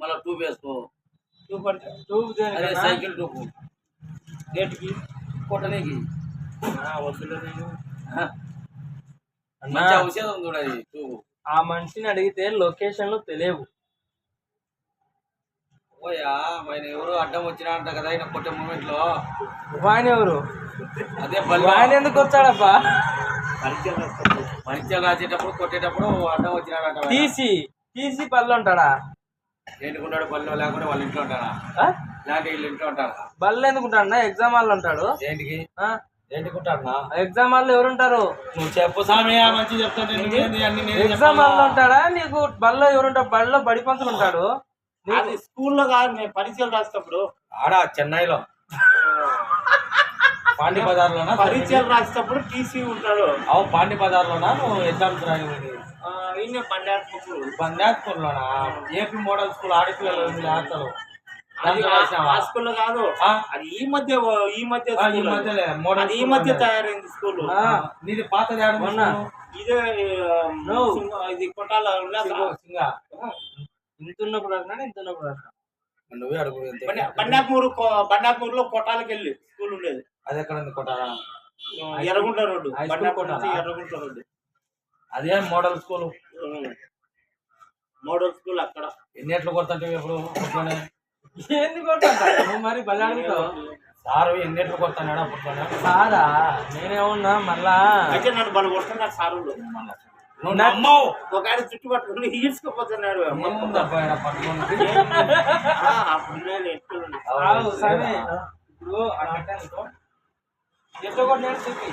మళ్ళీ టూబ్ వేసుకో. ట్యూబ్ అంటే అదే? సైకిల్ టూబ్ దేనికి కొట్టనీకి ఆ, వద్దులే నేను మంచి ఔషధం ఉంది చూడు అది టూబ్ ఆ మనిషిని అడిగితే లొకేషన్లు తెలియవు. ఓయా ఆయన ఎవరు అడ్డం వచ్చినా అంట కదా ఆయన కొట్టే మూమెంట్లో ఆయన ఎవరు? అదే ఆయన ఎందుకు వచ్చాడప్పా? పరీక్షలు రాసేటప్పుడు కొట్టేటప్పుడు అడ్డం వచ్చినాడంట తీసి. తీసి పళ్ళు ఉంటాడా? ఏంటుకున్నాడు బల్లో లేకుండా వాళ్ళ ఇంట్లో ఉంటాడా? ఆ? లేకపోతే వీళ్ళ ఇంట్లో ఉంటాడా? బళ్ళు ఎందుకు ఉంటాడు ఎగ్జామ్ హాల్ ఉంటాడు. ఏంటికి? ఆ? ఏంటికుంటాడా ఎగ్జామ్ హాల్ ఎవరు ఉంటారు నువ్వు చెప్పు సామి మంచి చెప్తాను ఎగ్జామ్ హాల్ చెప్పాలా? ఉంటాడా? నీకు బల్లో ఎవరుంటారు? బడిలో బడి పంతులు ఉంటాడు. అది స్కూల్లో కాదు నేను పరీక్షలు రాసేటప్పుడు. ఆడ చెన్నైలో. పాండి బజార్లోనా? పరీక్షలు రాసేటప్పుడు టీసీ ఉంటాడు. అవు పాండి బజార్లోనా? నువ్వు ఎగ్జామ్స్ ఈయన బండార్పూర్. బందాత్పూర్లోనా ఏపీ మోడల్ స్కూల్ ఆడపిల్లలు ఆడతారు స్కూల్లో కాదు. ఆ? అది ఈ మధ్య ఈ మధ్య ఈ. మధ్యలే మోడల్ మధ్య. తయారైంది స్కూల్. ఆ, నీది పాతది ఆడ మొన్న. ఇదే కొట్టాల సింగా ఇంత ఉన్నప్పుడు రాసినాడు? ఇంత ఉన్నప్పుడు రాసినాడు? నువ్వే అడుగు బండాపూర్ బండాపూర్లో కొట్టాలకి వెళ్ళి స్కూల్ ఉండేది. అది ఎక్కడ ఉంది ఆ, ఎర్రగుంట రోడ్డు? నుంచి ఎర్రగుంట రోడ్డు. అదే మోడల్ స్కూల్. మోడల్ స్కూల్ అక్కడ. ఎన్నిట్లు కొడుతుంటే ఎప్పుడు అప్పట్లోనే? ఏంది నువ్వు మరి బలి అడుగుతావు సారు ఎన్నిట్లు కొడతాడు అప్పట్లోనే? సారా? నేనేమన్నా మళ్ళా? అయితే నన్ను బల కొడుతున్నారు సారులు నువ్వు నమ్మవు. ఒక ఆయన చుట్టు పట్టుకుని? ఈడ్చుకుపోతున్నాడు అప్పుడు సరే. ఇప్పుడు ఆ కట్టానుకో ఎట్ట కొట్టినాడు చూపి?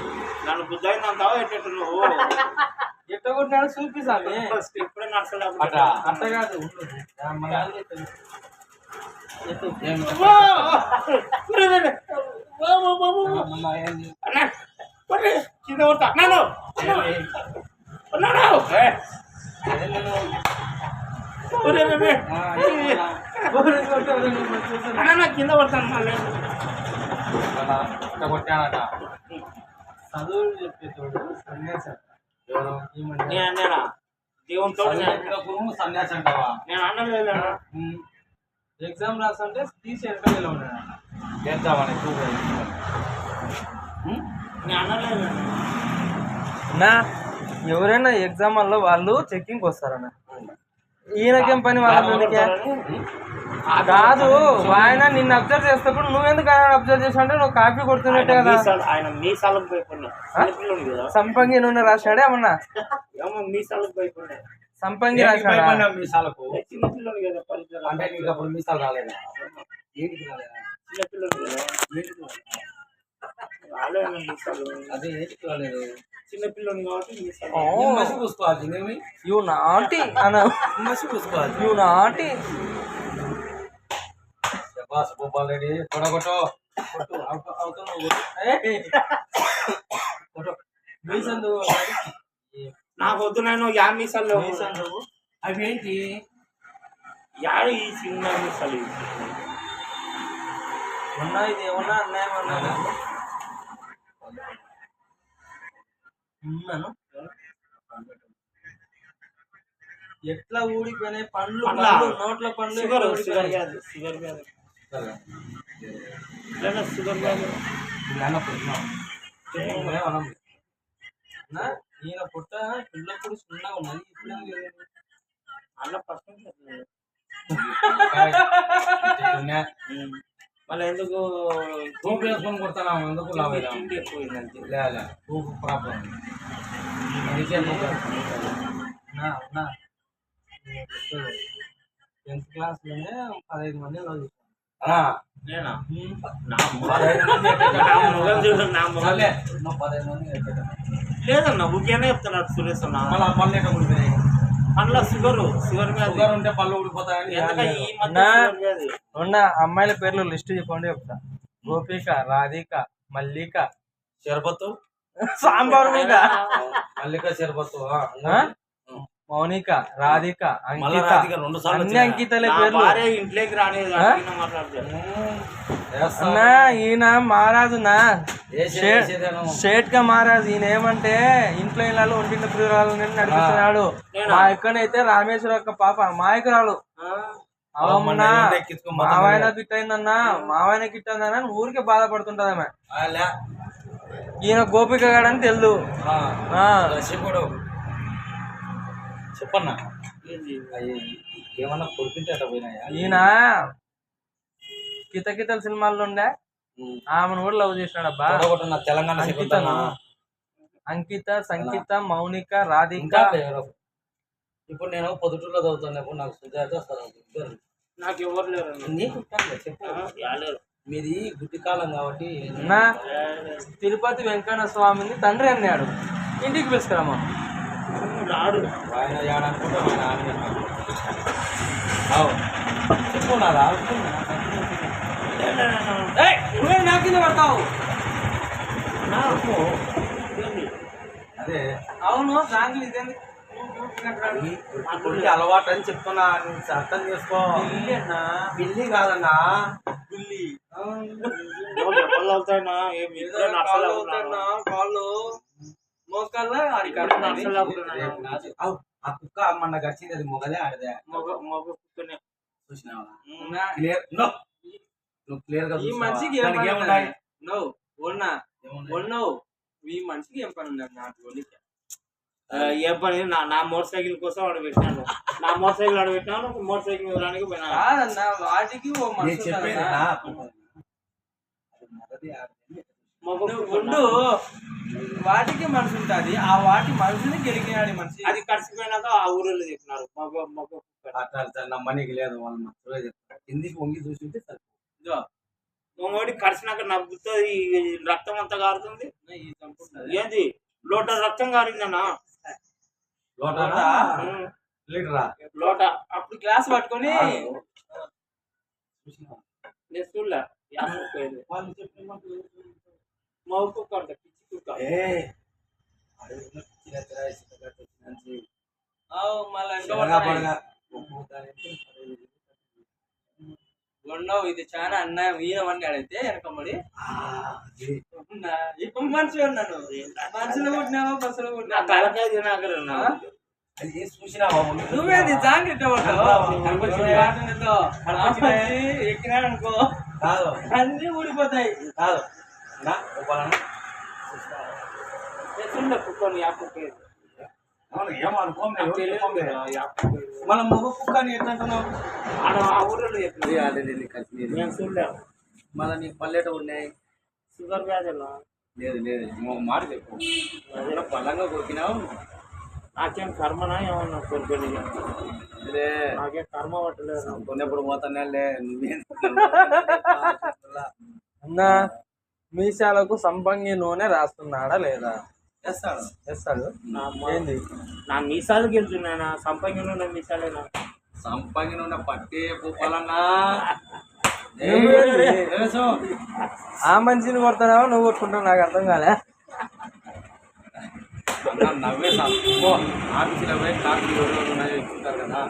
నన్ను బుద్ధైంది అంతావా ఎట్టు నువ్వు ఎట్ట కొట్టినాడు చూపి సామి? అట అట్ట కాదు కింద కొడతా. అన్నాను, చూస్తున్నా. అన్నా, కింద అలా, ఇట్ట కొట్టానట చదువు చెప్పేటోడు సన్యాసం ఎవరు. నేను అన్నానా దేవునితో చదివేటప్పుడు సన్యాసి అంటావా? నేను అన్నలేదు ఉమ్, ఎగ్జామ్ రాస్తుంటే తీసి ఉన్నాడు? చేద్దామని నేను అన్నలేదు నా ఎవరైనా ఎగ్జామ్ వల్ల వాళ్ళు చెక్కింగ్ వస్తారన్న ఈయనకేం పని వాళ్ళ? కాదు. ఆయన నిన్ను అబ్జర్వ్ చేసేటప్పుడు నువ్వెందుకు ఆయన అబ్జర్వ్ చేసావు అంటే నువ్వు కాపీ కొడుతున్నట్టే కదా. మీసాలు ఆయన కదా? సంపంగి నూనె రాశాడే ఏమన్నా? ఏమో మీసాలకు భయపడినా? సంపంగి రాశాడా? మీసాలకు కదా పరిచయం? అంటే నీకు అప్పుడు మీసాలు రాలేదా? ఏంటికి రాలేదా? చిన్నపిల్లడు కదా? ఏంటికి రాలేదా? రాలేదు మీసాలు అదే ఏంటికి రాలేదు? చిన్నపిల్లడు కాబట్టి మీసాలు మసి పూసుకోవాలి యు నాటి అన మసి పూసుకోవాలి యు నాటి రెడ్డి కొడగొట్టు కొట్టు, కొట్టు. మీసం నువ్వు నాకు వద్దు నేను యా మీసాలు. మీసం నువ్వు. అవి ఏంటి? యాడ ఈ చిన్న మీసాలు? ఉన్నా ఇది ఏమన్నా అన్యాయం అన్నా ఉన్నాను ఎట్లా ఊడిపోయినాయి? పండ్లు నోట్ల పండ్లు షుగర్ షుగర్ షుగర్ నేను ఈయన పుట్ట పిల్లప్పుడు చిన్నగా ఉన్నది ఇప్పుడు అన్న పర్సెంట్ మళ్ళీ ఎందుకు తూపు వేసుకొని కొడతాను ఎందుకు ఎక్కువైందంటే ఎక్కువైంది అంతే లేదా తూపు ప్రాబ్లం నా టెన్త్ క్లాస్లోనే పదహైదు మంది రోజు మంది మంది లేదన్న ఊరికేనే చెప్తున్నాడు సురేష్ అన్న. పండ్ల షుగర్ షుగర్ షుగర్ ఉంటే పళ్ళు ఊడిపోతాయని ఉన్న అమ్మాయిల పేర్లు లిస్ట్ చెప్పండి చెప్తా. గోపిక రాధిక మల్లిక. షర్బత్తు సాంబార్ మీద? మల్లిక ఆ? మౌనిక రాధిక అంకిత రాధిక రెండు సార్లు అన్ని? అంకితలే నా పేర్లు. ఇంట్లోకి రాలేదు అన్నా ఈయన మహారాజునా స్టేట్గా మహారాజు ఈయన ఏమంటే ఇంట్లో ఇళ్ళలో ఒంటింటి ప్రియురాలు నడిపిస్తున్నాడు. మా ఎక్కడైతే రామేశ్వర యొక్క పాప మాయకురాలు. అవమ్మన్నా మావాయన గిట్ అయిందన్నా మావాయన గిట్ అయిందన్నా అని ఊరికే బాధపడుతుంటది ఆమె ఈయన గోపిక గాడని తెలుదు. చెప్పన్నా? అయ్యి ఏమన్నా కొడుకుంటే అట్లా పోయినాయా? ఈయన? కితకితల సినిమాల్లో ఉండే? ఆమెను కూడా లవ్ చేసినాడు అబ్బా తెలంగాణ. అంకిత సంకిత మౌనిక రాధిక. ఇప్పుడు నేను పొద్దుటూరులో చదువుతున్నప్పుడు నాకు సుజాత నాకు ఎవరు లేరు నీకు చెప్పు. మీది గుడ్డి కాలం కాబట్టి తిరుపతి వెంకన్న స్వామిని తండ్రి అన్నాడు. ఇంటికి పిలుచుకురామా ఆయన ఆయన రాకుండా నువ్వే నా కింద పడతావు? అదే. అవును దాంట్లో ఇదేంది? అలవాటు అని చెప్తున్నా అర్థం చేసుకో. పిల్లి అన్నా పిల్లి కాదన్నా పిల్లి ఎప్పుడు అవుతాయినా ఏం ఏదో కాళ్ళు అవుతున్నా, కాళ్ళు మోకాళ్ళ అవు, ఆ కుక్క మొన్న గడిచింది అది మొగలే ఆడదే. మగ మగ కుక్కనే. చూసినావా? Clear no. నువ్వు క్లియర్గా ఈ? మనిషికి ఏం పని ఏమున్నాయి ఉన్నది? నో ఉన్నా ఏమున్నాయి? ఉన్నావు ఈ మనిషికి ఏం పని. ఆ, ఏ పని? నా నా మోటార్ సైకిల్ కోసం ఆడ పెట్టాను నా మోటార్ సైకిల్ ఆడ పెట్టాను మోటార్ సైకిల్ ఇవ్వడానికి పోయినా. కాదన్నా వాటికి ఓ నేను మనిషి చెప్పేది. ఉండు వాటికి మనసు ఉంటుంది. ఆ వాటి మనసుని గెలికినాడు ఈ మనిషి. అది కలిసిపోయినాక ఆ ఊరిలో చెప్పినారు. మగ మగ అట్లా నమ్మనీకి లేదు వాళ్ళు మంచిగా చెప్తారు కిందికి వంగి చూసింటే సరే ఇంకోటి కరిచినాక నవ్వుతుంది రక్తం అంతా కారుతుంది. ఏంది? లోట రక్తం కారిందన్నా? ఉమ్, లీటరా? లోట. అప్పుడు గ్లాస్ పట్టుకొని? నేను చూడలే. వాళ్ళు చెప్పిన కుక్క అంట పిచ్చి కుక్క. ఉండవు ఇది చాలా అన్యాయం ఈయనవన్నీ అడిగితే వెనకమ్మడి ఇప్పుడు మనిషి ఉన్నాను మనుషులు పుట్టినావా బస్సులో నా పుట్టినావా తలకాయ నువ్వేది? ఎక్కినా అనుకో కాదు అన్ని ఊడిపోతాయి కాదు నా గోపాలన్న నేను చూడలే కుక్కని యా కుక్క ఇది. అవును ఏమో అనుకోం నాకు తెలియదు కదా, యా కుక్క ఇది. మన మగ కుక్క అని ఎట్లా అంటున్నావు ఆడ ఆ ఊరిలో చెప్పినారు ఇది ఆడే నీకు కలిసి నేను చూడలే మళ్ళీ నీకు పల్లెట ఉన్నాయి షుగర్ వ్యాధులు లేదు లేదు ఇంకొక మాట చెప్పు అదే బలంగా కొరికినావు నాకేం కర్మనా ఏమన్నా కొడుకుని ఇదే నాకేం కర్మ పట్టలేదు కొన్నప్పుడు పోతానే నువ్వేం అన్నా మీసాలకు సంపంగి నూనె రాస్తున్నాడా లేదా? నా అమ్మ- ఏంది? నా మీసాలు గెలుచున్నాయన సంపంగిన నా మీసాలేనా? సంపంగిన ఉన్న పట్టే పోపాలన్నా? తెలుసు ఆ మనిషిని కొడుతున్నావా నువ్వు కొట్టుకుంటావు నాకు అర్థం కాలే. అన్నా నవ్వే ఆఫీసులో పోయి కాకులు ఎవరు ఉన్నాయో చెప్తుంటారు కదా.